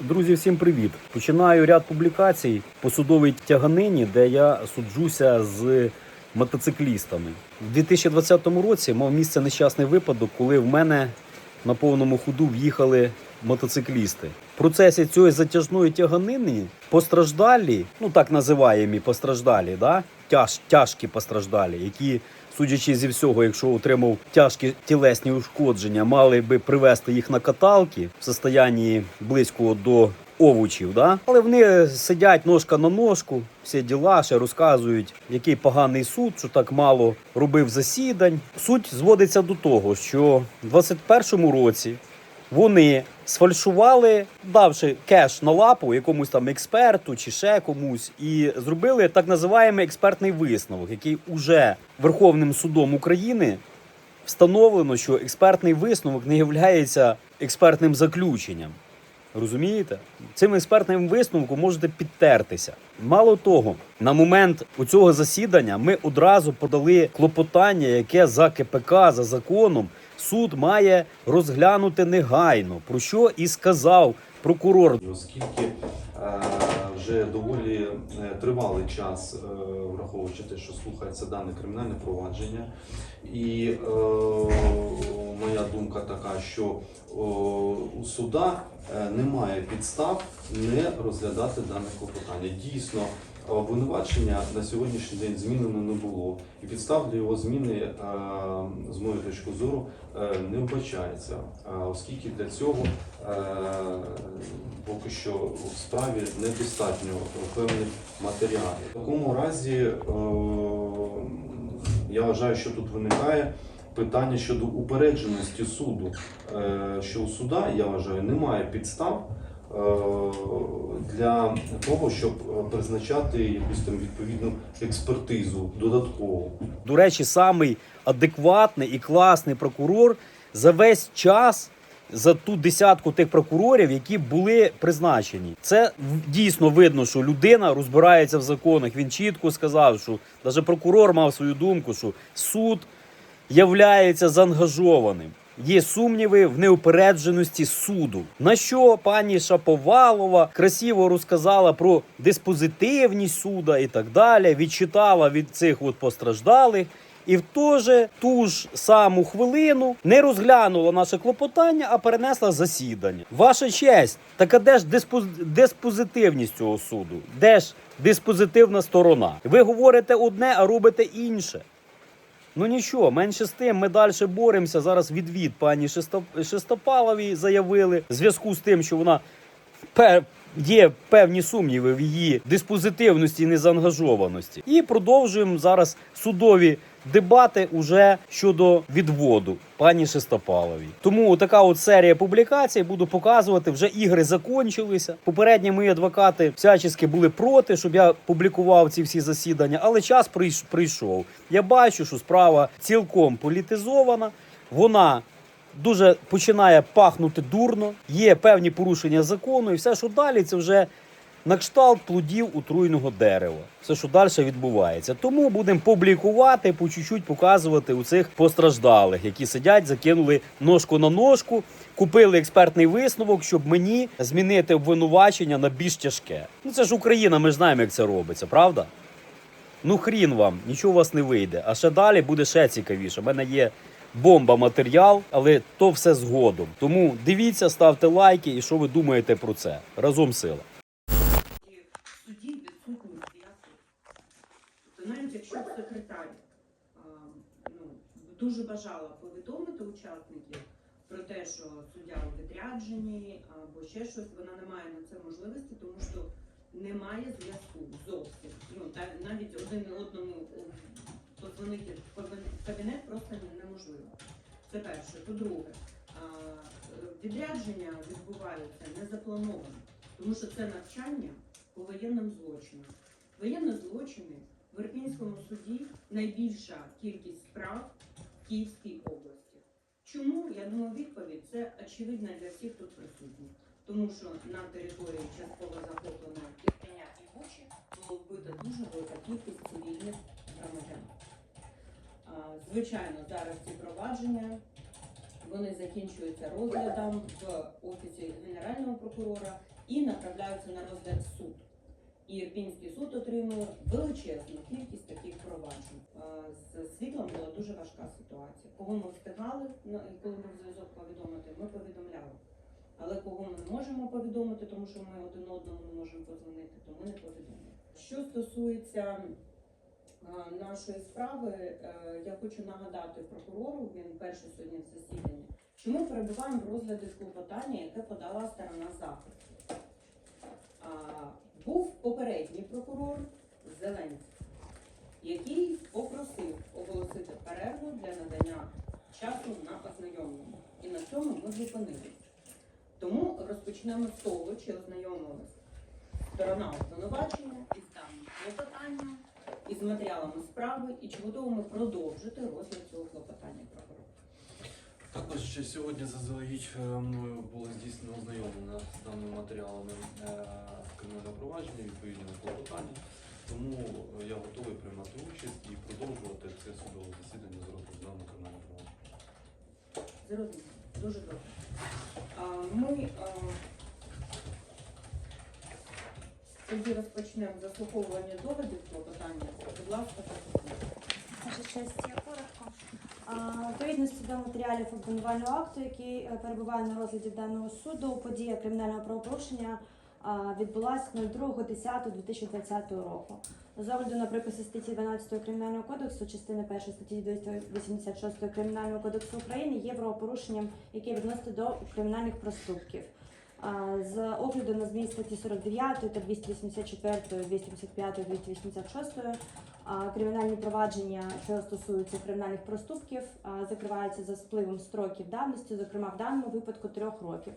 Друзі, всім привіт! Починаю ряд публікацій по судовій тяганині, де я суджуся з мотоциклістами. У 2020 році мав місце нещасний випадок, коли в мене на повному ходу в'їхали мотоциклісти. В процесі цієї затяжної тяганини постраждалі, ну так називаємо постраждалі, да? Тяж, тяжкі постраждалі, які, судячи зі всього, якщо отримав тяжкі тілесні ушкодження, мали би привезти їх на каталки в состоянні близького до овочів. Да? Але вони сидять ножка на ножку, всі діла, ще розказують, який поганий суд, що так мало робив засідань. Суть зводиться до того, що в 21-му році вони сфальшували, давши кеш на лапу якомусь там експерту чи ще комусь, і зробили так називаємий експертний висновок, який уже Верховним судом України встановлено, що експертний висновок не є експертним заключенням. Розумієте? Цим експертним висновком можете підтертися. Мало того, на момент цього засідання ми одразу подали клопотання, яке за КПК, за законом, суд має розглянути негайно, про що і сказав прокурор. Оскільки е, вже доволі е, тривалий час, е, враховуючи те, що слухається дане кримінальне провадження, і е, моя думка така, що о, у суда е, немає підстав не розглядати дане клопотання. Дійсно, обвинувачення на сьогоднішній день змінено не було, і підстав для його зміни, е, з моєї точки зору, е, не вбачається, оскільки для цього е, поки що в справі недостатньо певних матеріалів. В такому разі я вважаю, що тут виникає питання щодо упередженості суду, що у суда, я вважаю, немає підстав для того, щоб е, призначати якусь там відповідну експертизу додаткову. До речі, самий адекватний і класний прокурор за весь час. За ту десятку тих прокурорів, які були призначені, це дійсно видно, що людина розбирається в законах. Він чітко сказав, що навіть прокурор мав свою думку, що суд являється заангажованим. Є сумніви в неупередженості суду. На що пані Шаповалова красиво розказала про диспозитивність суда і так далі, відчитала від цих от постраждалих. І в ту же ту ж саму хвилину не розглянула наше клопотання, а перенесла засідання. Ваша честь, так а де ж диспоз... диспозитивність цього суду? Де ж диспозитивна сторона? Ви говорите одне, а робите інше. Ну нічого, менше з тим, ми далі боремося. Зараз відвід пані Шестоп- Шестопаловій заявили в зв'язку з тим, що вона є певні сумніви в її диспозитивності і незаангажованості. І продовжуємо зараз судові дебати уже щодо відводу пані Шестопаловій. Тому така от серія публікацій буду показувати. Вже ігри закончилися. Попередні мої адвокати всячески були проти, щоб я публікував ці всі засідання, але час прийш- прийшов. Я бачу, що справа цілком політизована. Вона дуже починає пахнути дурно, є певні порушення закону, і все, що далі, це вже на кшталт плодів утруйного дерева. Все, що далі відбувається. Тому будемо публікувати, по чуть-чуть показувати у цих постраждалих, які сидять, закинули ножку на ножку, купили експертний висновок, щоб мені змінити обвинувачення на більш тяжке. Ну це ж Україна, ми знаємо, як це робиться, правда? Ну хрін вам, нічого у вас не вийде. А ще далі буде ще цікавіше. У мене є бомба матеріал, але то все згодом. Тому дивіться, ставте лайки і що ви думаєте про це. Разом сила. і в суді відсутність зв'язку. Якщо секретар ну, дуже бажала повідомити учасників про те, що суддя у відрядженні або ще щось, вона не має на це можливості, тому що немає зв'язку зовсім. Ну, навіть один одному е, подзвонити в кабінет- просто неможливо. Це перше. По-друге, відрядження відбуваються незаплановано, тому що це навчання по воєнним злочинам. Воєнні злочини в Ірпінському суді найбільша кількість справ в Київській області. Чому? Я думаю, відповідь це очевидна для всіх тут присутніх. Тому що на території частково захопленого Ірпеня і Бучі було вбито дуже велика кількість цивільних громадян. Звичайно, зараз ці провадження вони закінчуються розглядом в офісі генерального прокурора і направляються на розгляд в суд. І Ірпінський суд отримав величезну кількість таких проваджень. Е, З світлом була дуже важка ситуація. Кого ми встигали, коли був зв'язок повідомити, ми повідомляли. Але кого ми не можемо повідомити, тому що ми один одному не можемо подзвонити, то ми не повідомили. Що стосується е, нашої справи, е, я хочу нагадати прокурору, він перший сьогодні в засіданні, що ми перебуваємо в розгляді клопотання, яке подала сторона захисту. Був попередній прокурор Зеленський, який попросив оголосити перерву для надання часу на ознайомлення. І на цьому ми зупинилися. Тому розпочнемо з того, чи ознайомилась сторона обвинувачення із даним клопотанням, із матеріалами справи, і чи готові ми продовжити розгляд цього клопотання. Також ще сьогодні заздалегідь е, мною було здійснено ознайомлення з даними матеріалами е, кримінального провадження, відповідного клопотання. Тому е, я готовий приймати участь і продовжувати це судове засідання з розгляду даного кримінального провадження. Зрозуміло. Дуже добре. А, Ми а, тоді розпочнемо заслуховування доводів клопотання. Будь ласка. Ваша честь, Відповідності до матеріалів обвинувального акту, який е, перебуває на розгляді даного суду, подія кримінального правопорушення відбулася 02.10.2020 року. З огляду на приписи статті 12 Кримінального кодексу, частини 1 статті 286 Кримінального кодексу України є правопорушенням, яке відноситься до кримінальних проступків. З огляду на зміст статті 49 та 284, 285, 286 а, Кримінальні провадження, що стосуються кримінальних проступків, закриваються за спливом строків давності, зокрема в даному випадку трьох років.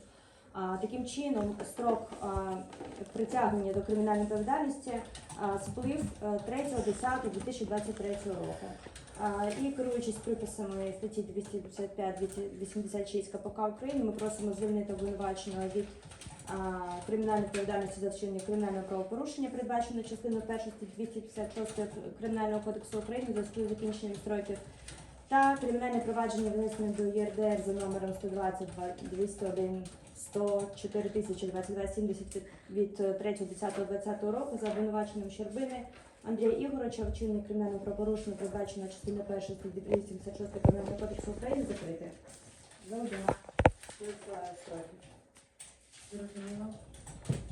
Таким чином, строк притягнення до кримінальної відповідальності сплив е, 3.10.2023 року. І керуючись приписами статті 255-286 КПК України, ми просимо звільнити обвинуваченого від кримінальної відповідальності за вчинення кримінального правопорушення, передбачено частиною 1 статті 256 Кримінального кодексу України в зв'язку з закінченням строків та кримінальне провадження внесене до ЄРДР за номером 120 201 104 22 70 від 3.10.2020 року за обвинуваченням Щербини Андрія Ігоровича вчинення кримінального правопорушення, передбачено частиною 1 статті 286 Кримінального кодексу України закрити. За одинаково. Зрозуміло.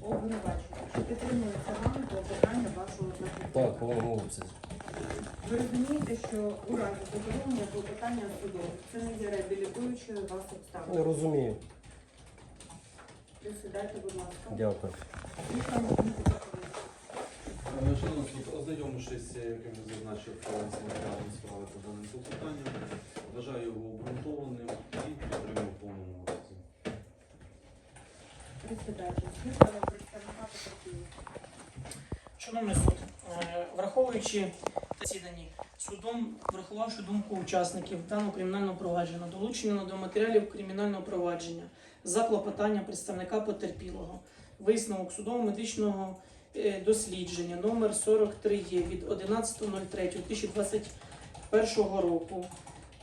Обвинувачення. Чи підтримується вами клопотання вашого захисту? Так, обсязі. Ви розумієте, що у разі задоволення клопотання суду це не є реабілітуючою вас обставиною. розумію. Присідайте, будь ласка. Дякую. Суд, ознайомившись, як я вже зазначив, з матеріалами справи по даним клопотанням, вважаю його обґрунтованим і підтримую в повному обсязі. Присідайте. Представника. Шановний суд, е, враховуючи засіданні судом, врахувавши думку учасників даного кримінального провадження, долучено до матеріалів кримінального провадження за клопотання представника потерпілого, висновок судово-медичного е, дослідження номер 43 є від 11.03.2021 року,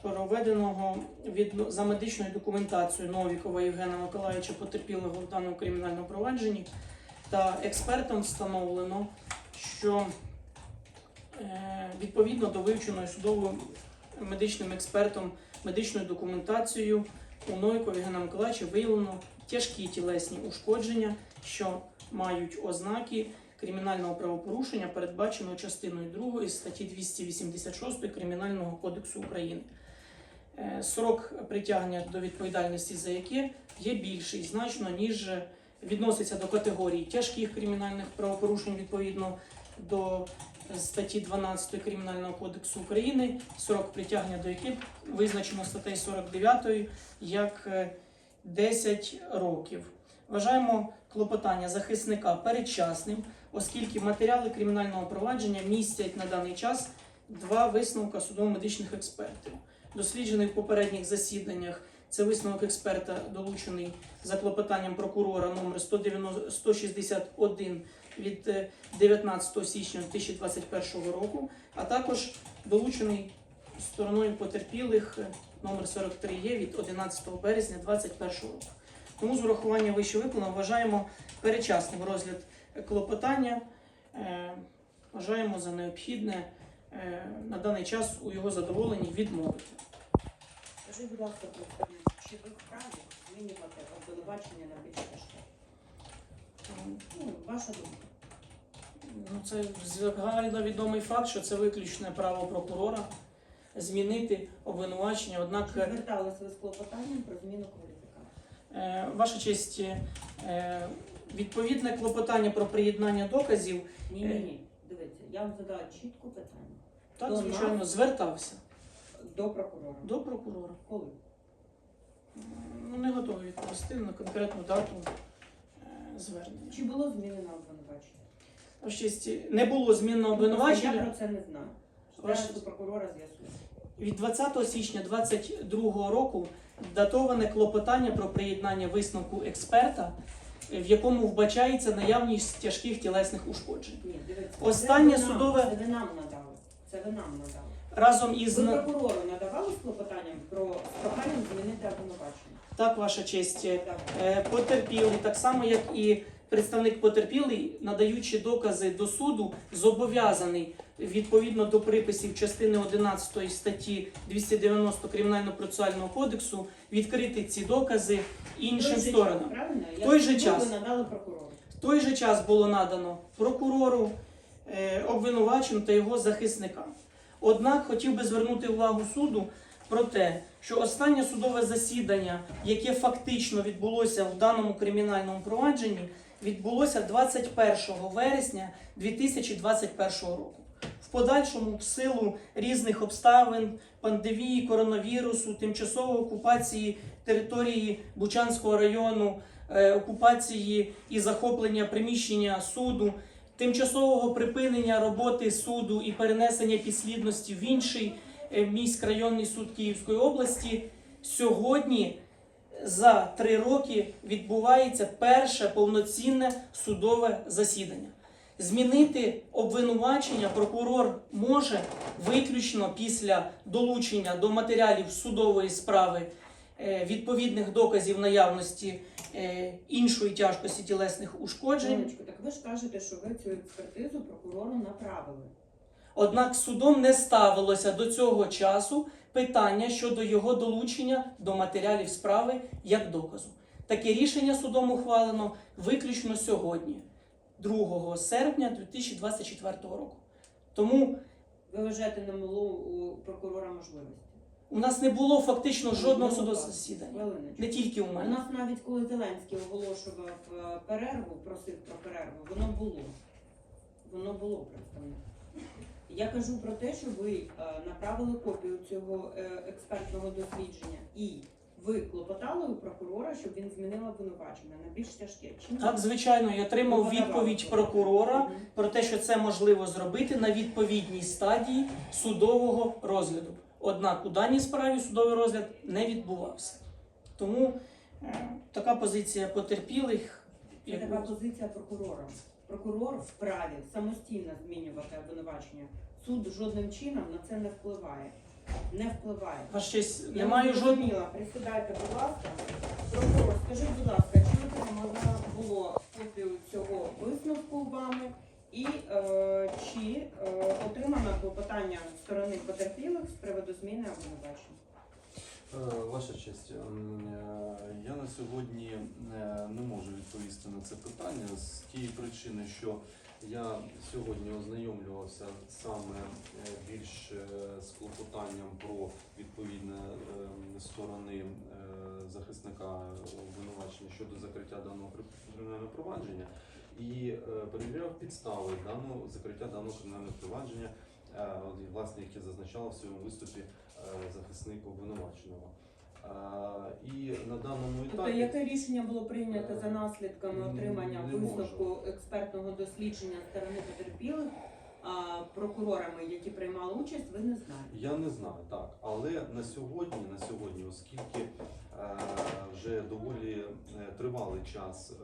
проведеного від, за медичною документацією Новікова Євгена Миколаївича потерпілого в даному кримінальному провадженні та експертом встановлено, що відповідно до вивченої судовим медичним експертом медичною документацією у Нойкова Євгена Миколаївича виявлено тяжкі тілесні ушкодження, що мають ознаки кримінального правопорушення, передбаченого частиною 2 статті 286 Кримінального кодексу України. Е, Срок притягнення до відповідальності за яке є більший значно, ніж відноситься до категорії тяжких кримінальних правопорушень відповідно до статті 12 Кримінального кодексу України, срок притягнення до яких визначено статтею 49 як е, 10 років. Вважаємо клопотання захисника передчасним, оскільки матеріали кримінального провадження містять на даний час два висновка судово-медичних експертів. Досліджений в попередніх засіданнях це висновок експерта, долучений за клопотанням прокурора номер 190 161 від е, 19 січня 2021 року, а також долучений стороною потерпілих е, номер 43 є від 11 березня 2021 року. Тому з урахуванням вище виконано вважаємо перечасним розгляд клопотання. Е, Вважаємо за необхідне е, на даний час у його задоволенні відмовити. Скажіть, будь ласка, чи ви вправі змінювати обвинувачення на більш тяжке? Ну, ваша думка. Ну, це загально відомий факт, що це виключне право прокурора змінити обвинувачення. Однак, зверталися ви з клопотанням про зміну кваліфікації? е, ваша честь, е, відповідне клопотання про приєднання доказів, Ні, ні, ні. Дивіться, я вам задала чітко питання. так, До звичайно, нас? звертався До прокурора. до прокурора. Коли? Ну, не готовий відповісти на конкретну дату е, звернення. Чи було змінено обвинувачення? Честь, не було змінного Я про це не знаю. Зараз у прокурора з'ясує. Від 20 січня 2022 року датоване клопотання про приєднання висновку експерта, в якому вбачається наявність тяжких тілесних ушкоджень. Ні, дивіться. Останнє це ви нам- судове- Це ви нам надали. Це ви нам надали. Разом із Ви прокурору надавали з клопотанням про з проханням змінити обвинувачення? так, ваша честь, е, Так. е, потерпілий, так само як і представник потерпілий, надаючи докази до суду, зобов'язаний відповідно до приписів частини 11 статті 290 Кримінально-процесуального кодексу відкрити ці докази іншим В той же сторонам. Правильно? В той же час. Ви надали прокурору. В той же час було надано прокурору, е, обвинуваченню та його захисникам. Однак хотів би звернути увагу суду про те, що останнє судове засідання, яке фактично відбулося в даному кримінальному провадженні, відбулося 21 вересня 2021 року. В подальшому, в силу різних обставин, пандемії, коронавірусу, тимчасової окупації території Бучанського району, е, окупації і захоплення приміщення суду, тимчасового припинення роботи суду і перенесення підслідності в інший е, міськрайонний суд Київської області, сьогодні за три роки відбувається перше повноцінне судове засідання. Змінити обвинувачення прокурор може виключно після долучення до матеріалів судової справи відповідних доказів наявності е, іншої тяжкості тілесних ушкоджень. Жіночко, так ви ж кажете, що ви цю експертизу прокурору направили. Однак судом не ставилося до цього часу питання щодо його долучення до матеріалів справи як доказу. Таке рішення судом ухвалено виключно сьогодні, 2 серпня 2024 року. Тому Ви вважаєте, не було у прокурора можливості? У нас не було фактично жодного Ну, засідання. Не тільки у мене. У нас навіть коли Зеленський оголошував е, перерву, просив про перерву, воно було. Воно було представник. Я кажу про те, що ви е, направили копію цього е, експертного дослідження і ви клопотали у прокурора, щоб він змінив обвинувачення на більш тяжке. Чим Так, звичайно, я отримав відповідь прокурора Мгм. про те, що це можливо зробити на відповідній стадії судового розгляду. Однак у даній справі судовий розгляд не відбувався. Тому е, така позиція потерпілих. Це така позиція прокурора. Прокурор вправі самостійно змінювати обвинувачення. Суд жодним чином на це не впливає. Не впливає. Ваш честь, Я не не жодного. зрозуміла. Присідайте, будь ласка. Прокурор, скажіть, будь ласка, чи отримала було копію цього висновку вами? І е, чи е, отримано клопотання сторони потерпілих з приводу зміни обвинувачення? Е, Ваша честь, ем, е, я на сьогодні е, не можу відповісти на це питання з тієї причини, що я сьогодні ознайомлювався саме більш з клопотанням про відповідне ем, сторони захисника обвинувачення щодо закриття даного кримінального провадження і е, перевіряв підстави даного закриття даного кримінального провадження, е, власне, яке зазначала в своєму виступі е, захисник обвинуваченого. І на даному Тобто, яке рішення було прийнято за наслідками отримання висновку експертного дослідження сторони потерпілих прокурорами, які приймали участь, ви не знаєте? я не знаю, так. Але на сьогодні, на сьогодні, оскільки е, вже доволі е, тривалий час, е,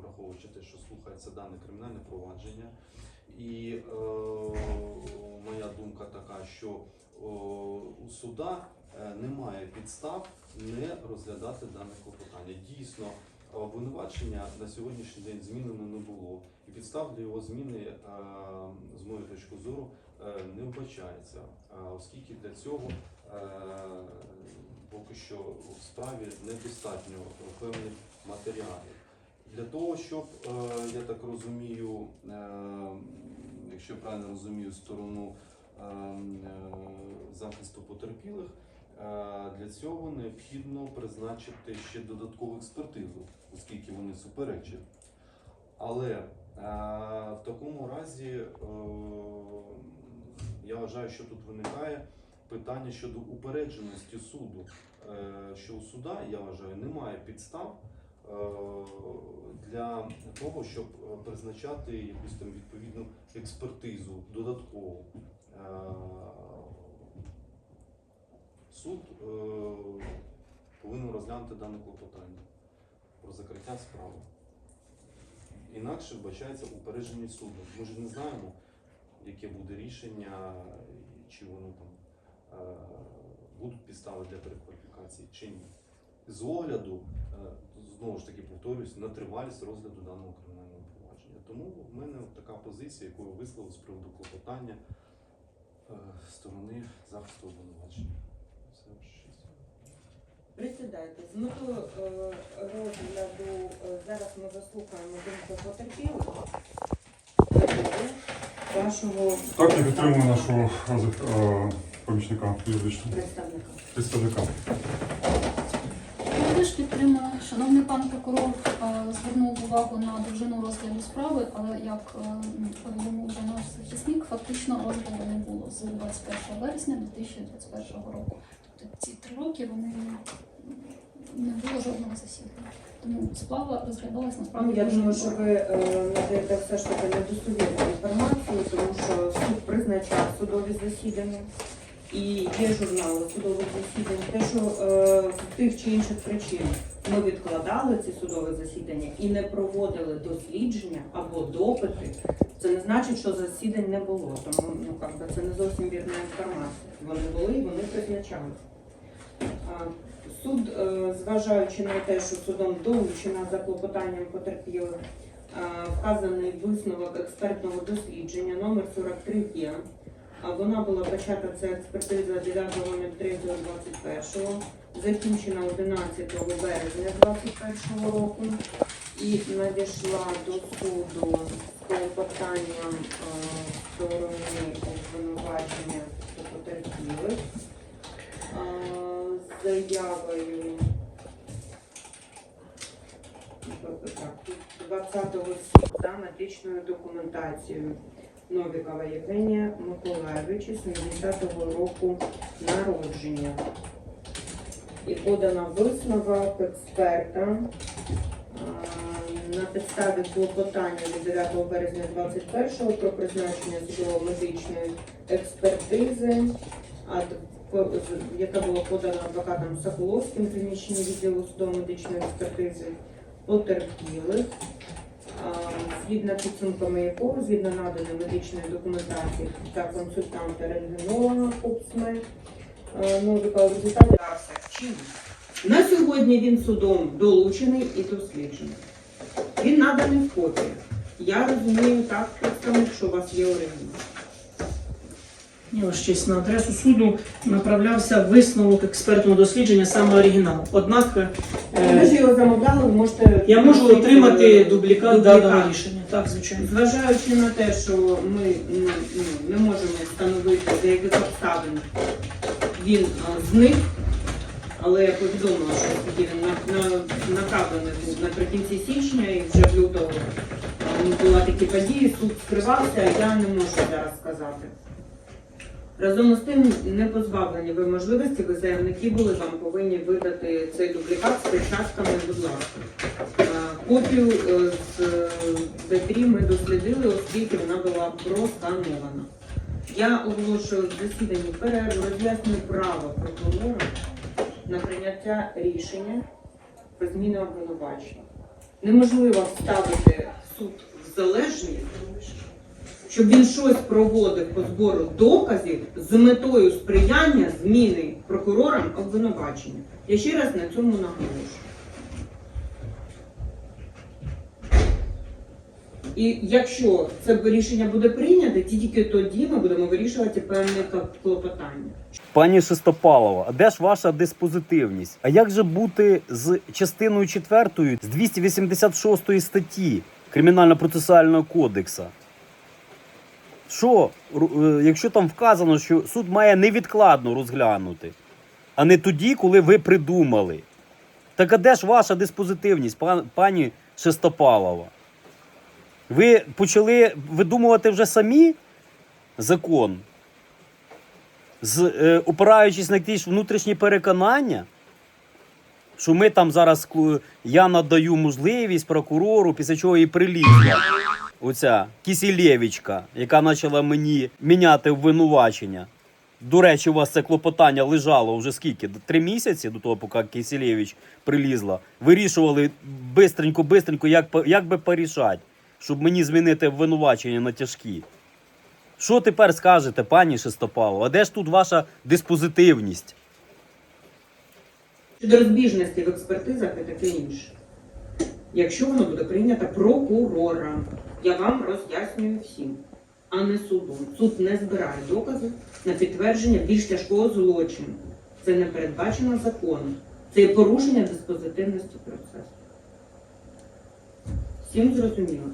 враховуючи те, що слухається дане кримінальне провадження, і е, моя думка така, що о, у суда е, немає підстав не розглядати дане клопотання. Дійсно, обвинувачення на сьогоднішній день змінено не було. І підстав для його зміни, е, з моєї точки зору, е, не вбачається, оскільки для цього е, поки що в справі недостатньо певних матеріалів. Для того, щоб, я так розумію, якщо правильно розумію сторону е, е, захисту потерпілих, для цього необхідно призначити ще додаткову експертизу, оскільки вони суперечать. Але в такому разі е, я вважаю, що тут виникає питання щодо упередженості суду. Е, Що у суда, я вважаю, немає підстав е, для того, щоб призначати якусь там відповідну експертизу додаткову. Суд е, повинен розглянути дане клопотання про закриття справи. Інакше вбачається упередженість суду. Ми ж не знаємо, яке буде рішення, чи воно там е, будуть підстави для перекваліфікації чи ні. З огляду, е, знову ж таки повторюсь, на тривалість розгляду даного кримінального провадження. Тому в мене така позиція, яку я висловив з приводу клопотання е, сторони захисту обвинувачення. Присідайте. З метою е, розгляду е, зараз ми заслухаємо думку потерпілих. Вашого Так, я підтримую нашого е, помічника юридичного представника. представника. Я теж підтримую. Шановний пан прокурор звернув увагу на довжину розгляду справи, але як повідомив вже наш захисник, фактично розгляду не було з 21 вересня 2021 року. Тобто ці три роки вони не було жодного засідання. Тому справа розглядалась Ну, насправді. я думаю, що ви е, надаєте все ж таки недостовірну інформацію, тому що суд призначав судові засідання і є журнали судових засідань. Те, що е, з тих чи інших причин ми відкладали ці судові засідання і не проводили дослідження або допити, це не значить, що засідань не було. Тому ну, це не зовсім вірна інформація. Вони були і вони призначали. Суд, е, зважаючи на те, що судом долучена за клопотанням потерпілих, е, вказаний висновок експертного дослідження номер 43 є. Вона була почата ця експертиза 9.03.21, закінчена 11 березня 2021 року і надійшла до суду з клопотанням е, сторони обвинувачення потерпілих е, заявою 20 січня за медичною документацією Новікова Євгенія Миколаєвича, 70-го року народження. І подано висновок експерта на підставі клопотання від 9 березня 21 про призначення судово-медичної експертизи, а по- з- яка була подана адвокатом Соколовським приміщенні відділу судово-медичної експертизи потерпілих, згідно підсумками якого, згідно наданої медичної документації та консультанта рентгенолога КУПСМЕ Новика в результаті дався. На сьогодні він судом долучений і досліджений. Він наданий в копії. Я розумію так, що у вас є оригінал. Честь, на адресу суду направлявся висновок експертного дослідження саме оригінал. Однак е, Ви ж його замовляли, можете. я можу отримати дублікат Дублікат. даного рішення. Так, звичайно. Зважаючи на те, що ми не можемо встановити за яких обставин він а, зник, але я повідомила, що він на, на, направлений був наприкінці січня і вже в лютого а, була такі події, суд скривався, я не можу зараз сказати. Разом з тим, не позбавлені ви можливості, ви заявники були, вам повинні видати цей дублікат з печатками, будь ласка. Копію е, з е, Д3 ми дослідили, оскільки вона була просканована. Я оголошую в засіданні перерву, роз'яснюю право прокурора на прийняття рішення про зміну обвинувачення. Неможливо вставити суд в залежність, щоб він щось проводив по збору доказів з метою сприяння зміни прокурорам обвинувачення. Я ще раз на цьому наголошую. І якщо це рішення буде прийнято, тільки тоді ми будемо вирішувати певне клопотання. Пані Шестопалова, а де ж ваша диспозитивність? А як же бути з частиною 4 з 286 статті Кримінально-процесуального кодексу? Що, е, якщо там вказано, що суд має невідкладно розглянути, а не тоді, коли ви придумали? Так а де ж ваша диспозитивність, пан- пані Шестопалова? Ви почали видумувати вже самі закон? з, е, опираючись на якісь внутрішні переконання, що ми там зараз я надаю можливість прокурору, після чого і прилізла оця Кісілєвічка, яка почала мені міняти обвинувачення. До речі, у вас це клопотання лежало вже скільки? Три місяці до того, поки Кисілєвич прилізла. Вирішували бистренько-бистренько, як, як би порішати, щоб мені змінити обвинувачення на тяжкі. Що тепер скажете, пані Шестопалова? А де ж тут ваша диспозитивність? Щодо розбіжностей в експертизах і таке інше. Якщо воно буде прийнято прокурором, я вам роз'яснюю всім, а не судом. Суд не збирає докази на підтвердження більш тяжкого злочину. Це не передбачено законом. Це є порушення диспозитивності процесу. Всім зрозуміло.